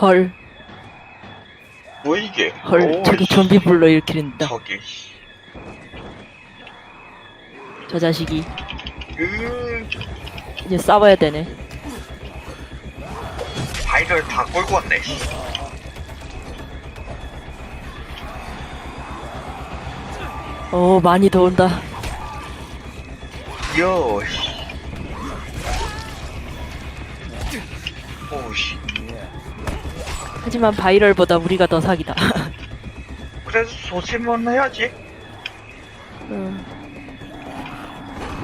헐, 뭐 이게? 헐, 오, 저기 씨, 좀비 불러 일으키는다. 저기. 씨. 저 자식이 으, 이제 싸워야 되네. 바이럴 다 끌고 왔네. 씨. 오, 많이 더운다. 요. 오 씨. 하지만 바이럴보다 우리가 더 사기다. 그래도 소심은 해야지. 음.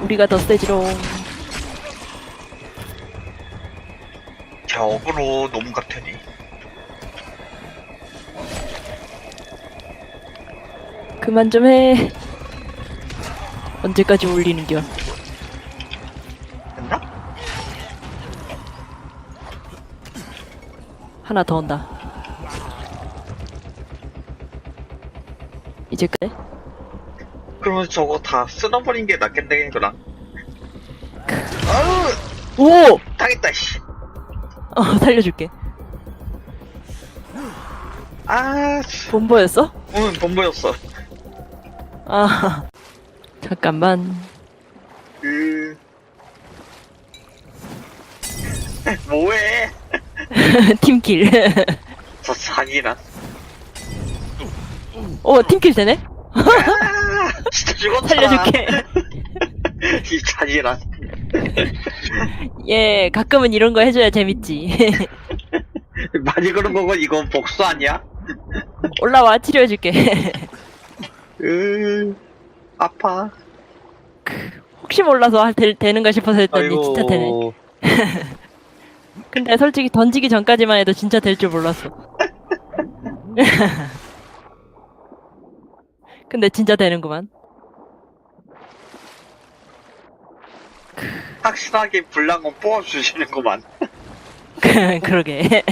우리가 더 세지롱. 격으로 놈 같으니. 그만 좀 해. 언제까지 올리는겨? 하나 더 온다. 이제 그래? 그러면 저거 다 쓸어버린 게 낫겠네, 그랑. 아우, 오! 당했다, 씨. 어, 살려줄게. 아, 씨. 본보였어? 응, 본보였어. 아, 잠깐만. 그. 뭐해? 팀킬. 저 사기란. 오, 팀킬 되네? 아, 진짜 죽었다. 살려줄게. 이 사기란. 예, 가끔은 이런 거 해줘야 재밌지. 많이 그런 거고 이건 복수 아니야? 올라와, 치료해줄게. 으, 아파. 혹시 몰라서 할- 될- 되는가 싶어서 했더니 진짜 되네. 근데 솔직히 던지기 전까지만 해도 진짜 될 줄 몰랐어. 근데 진짜 되는구만. 확실하게 불량은 뽑아주시는구만. 그러게.